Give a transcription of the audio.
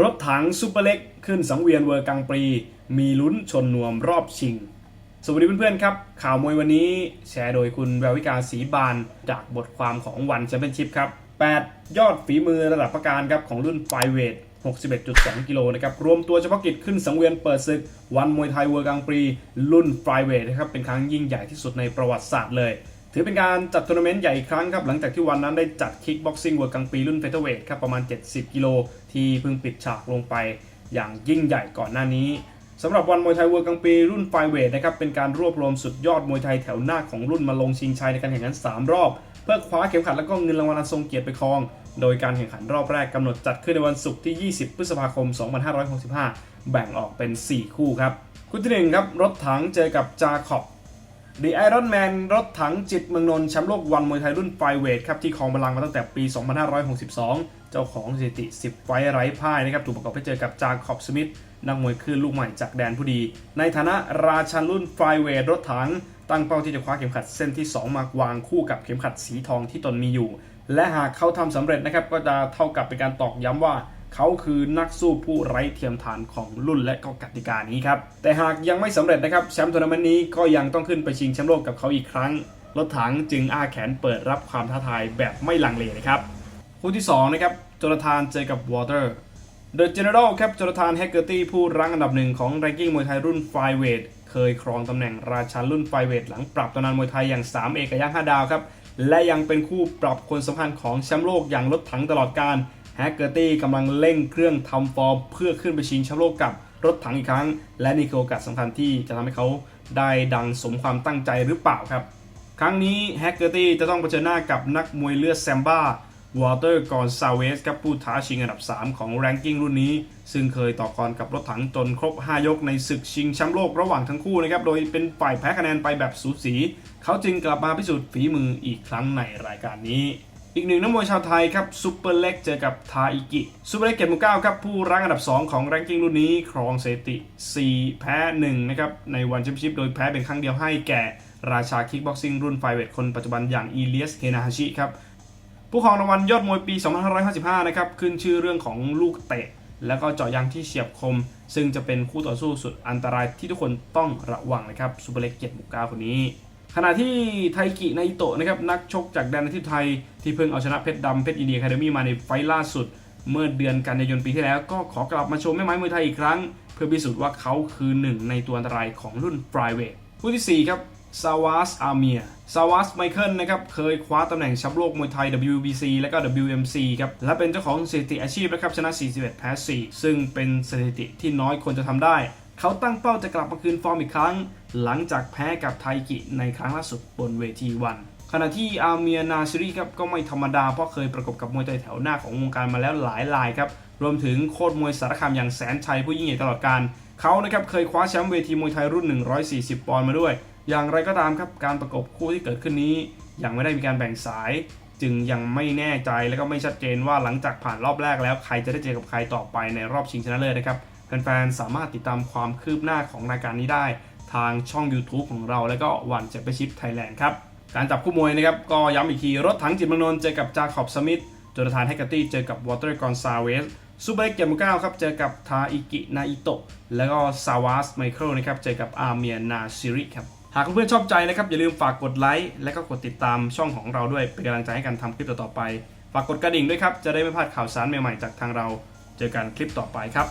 รถถังซุปเปอร์เล็กขึ้นสังเวียนเวอร์กังปรี มีลุ้นชนนวมรอบชิง สวัสดีเพื่อนๆครับ ข่าวมวยวันนี้แชร์โดยคุณแวววิกาศรีบานจากบทความของวันแชมเปี้ยนชิพครับ 8 ยอดฝีมือระดับประการครับของรุ่นไฟเวท61.2 กิโลนะครับ รวมตัวเฉพาะกิจขึ้นสังเวียนเปิดศึก วันมวยไทยเวอร์กังปรี รุ่นไฟเวทนะครับเป็นครั้งยิ่งใหญ่ที่สุดในประวัติศาสตร์เลย ถือเป็นการจัดทัวร์นาเมนต์ใหญ่อีกครั้งครับ หลังจากที่วันนั้นได้จัดคิกบ็อกซิ่งเวิร์กังปีรุ่นเฟเธอร์เวทครับประมาณ 70 กิโล ที่เพิ่งปิดฉากลงไปอย่างยิ่งใหญ่ก่อนหน้านี้สำหรับวันมวยไทยเวิร์กังปีรุ่นไฟเวทนะครับเป็นการรวบรวมสุดยอดมวยไทยแถวหน้าของรุ่นมาลงชิงชัยในการแข่งขัน 3 รอบ เพื่อคว้าเข็มขัดและก็เงินรางวัลอันทรงเกียรติไปครอง โดยการแข่งขันรอบแรกกำหนดจัดขึ้นในวันศุกร์ที่ 20 พฤษภาคม 2565 แบ่งออกเป็น 4 คู่ครับคู่ที่หนึ่งครับรถถังเจอกับจาคอบ The Iron Man รถถังจิตเมืองนนท์แชมป์โลกวันมวยไทยรุ่นไฟเวทครับที่ครองบัลลังก์มาตั้งแต่ปี 2562 เจ้าของสถิติ 10 ไฟไร้พ่ายนะครับถูกประกอบไปเจอกับจาคอบสมิธนักมวยคลื่นลูกใหม่จากแดนผู้ดี ในฐานะราชันรุ่นไฟเวทรถถัง ตั้งเป้าที่จะคว้าเข็มขัดเส้นที่ 2 มาวางคู่กับเข็มขัดสีทองที่ตนมีอยู่ และหากเขาทำสำเร็จนะครับก็จะเท่ากับเป็นการตอกย้ำว่า เขาคือนักสู้ผู้ไร้เทียมทานของรุ่นและก็กติกานี้ครับ แต่หากยังไม่สำเร็จนะครับแชมป์ทัวร์นาเมนต์นี้ก็ยังต้องขึ้นไปชิงแชมป์โลกกับเขาอีกครั้ง รถถังจึงอ้าแขนเปิดรับความท้าทายแบบไม่ลังเลนะครับคู่ที่2นะครับโจนาธานเจอกับวอเตอร์เดอะเจเนอเรลครับโจนาธานแฮกเกอร์ตี้ผู้รั้งอันดับหนึ่งของแรงกิ้งมวยไทยรุ่นไฟเวทเคยครองตำแหน่งราชันรุ่นไฟเวทหลังปรับตำนานมวยไทยอย่าง 3 เอกย่าง5ดาวครับและยังเป็นคู่ปรับคนสำคัญของแชมป์โลกอย่างรถถังตลอดการ แฮกเกอร์ตี้กำลังเร่งเครื่องทำฟอร์มเพื่อขึ้นไปชิงแชมป์โลกกับรถถังอีกครั้ง และนี่คือโอกาสสำคัญที่จะทำให้เขาได้ดังสมความตั้งใจหรือเปล่าครับ ครั้งนี้แฮกเกอร์ตี้จะต้องเผชิญหน้ากับนักมวยเลือดแซมบ้าวอเตอร์กอนซาเวสกับผู้ท้าชิงอันดับ 3 ของแรงกิ้งรุ่นนี้ ซึ่งเคยต่อกรกับรถถังจนครบ 5 ยกในศึกชิงแชมป์โลกระหว่างทั้งคู่นะครับ โดยเป็นฝ่ายแพ้คะแนนไปแบบสูสี เขาจึงกลับมาพิสูจน์ฝีมืออีกครั้งในรายการนี้ อีกหนึ่งนักมวยชาวไทยครับซูเปอร์เล็กเจอกับทาอิกิซูเปอร์เล็กเก็บหมู่เก้าครับผู้รั้งอันดับ 2 ของแรงกิ้งรุ่นนี้ครองสถิติ 4 แพ้ 1 นะครับ ในวันแชมเปี้ยนชิพโดยแพ้เป็นครั้งเดียวให้แก่ราชาคิกบ็อกซิ่งรุ่นไฟเวทคนปัจจุบันอย่างอีเลียสเฮนาฮาชิครับผู้ครองรางวัลยอดมวยปี 2555 นะครับขึ้นชื่อเรื่องของลูกเตะ แล้วก็เจาะยางที่เฉียบคม ซึ่งจะเป็นคู่ต่อสู้สุดอันตรายที่ทุกคนต้องระวังนะครับซูเปอร์เล็กเกียรติหมู่เก้าคนนี้ ขณะที่ไทกิไนโตะนะครับนักชกจากแดนอาทิตย์ไทย ที่เพิ่งเอาชนะเพชรดำเพชรอินเดียคาเดมี่มาในไฟล์ล่าสุด เมื่อเดือนกันยายนปีที่แล้วก็ขอกลับมาโชว์แม่ไม้มวยไทยอีกครั้ง เพื่อพิสูจน์ว่าเขาคือหนึ่งในตัวอันตรายของรุ่นฟรายเวทคู่ที่4ครับซาวาสอาเมียซาวาสไมเคิลนะครับเคยคว้าตำแหน่งแชมป์โลกมวยไทย WBC และก็ WMC ครับและเป็นเจ้าของสถิติอาชีพนะครับชนะ 41 แพ้ 4 ซึ่งเป็นสถิติที่น้อยคนจะทำได้ เขาตั้งเป้าจะกลับมาคืนฟอร์มอีกครั้ง หลังจากแพ้กับไทกิในครั้งล่าสุดบนเวทีวัน ขณะที่อาเมียนาซิรีครับก็ไม่ธรรมดาเพราะเคยประกบกับมวยไทยแถวหน้าของวงการมาแล้วหลายรายครับรวมถึงโคตรมวยสารคามอย่างแสนชัยผู้ยิ่งใหญ่ตลอดการเขานะครับเคยคว้าแชมป์เวทีมวยไทยรุ่น 140 ปอนด์มาด้วย อย่างไรก็ตามครับการประกบคู่ที่เกิดขึ้นนี้ ยังไม่ได้มีการแบ่งสาย จึงยังไม่แน่ใจและก็ไม่ชัดเจนว่าหลังจากผ่านรอบแรกแล้วใครจะได้เจอกับใครต่อไปในรอบชิงชนะเลิศนะครับ แฟนๆ สามารถติดตามความคืบหน้าของรายการนี้ได้ ทางช่อง YouTube ของเรา และก็วันเจ็บไปชิปไทยแลนด์ครับ การจับคู่มวยนะครับ ก็ย้ำอีกที รถถังจิตมนนท์เจอกับจาคอบสมิธโจนาธานแฮกเกอร์ตี้เจอกับวอเตอร์กอนซาเวสซูเปอร์เล็กเกียรติหมู่เก้าครับ เจอกับทาอิกินาอิโตะแล้วก็ซาวาสไมเคิลนะครับเจอกับอาเมียนาซิริครับหากเพื่อนๆชอบใจนะครับ อย่าลืมฝากกดไลค์และก็กดติดตามช่องของเราด้วยเป็นกำลังใจให้กันทำคลิปต่อๆไป ฝากกดกระดิ่งด้วยครับ จะได้ไม่พลาดข่าวสารใหม่ๆจากทางเรา เจอกันคลิปต่อไปครับ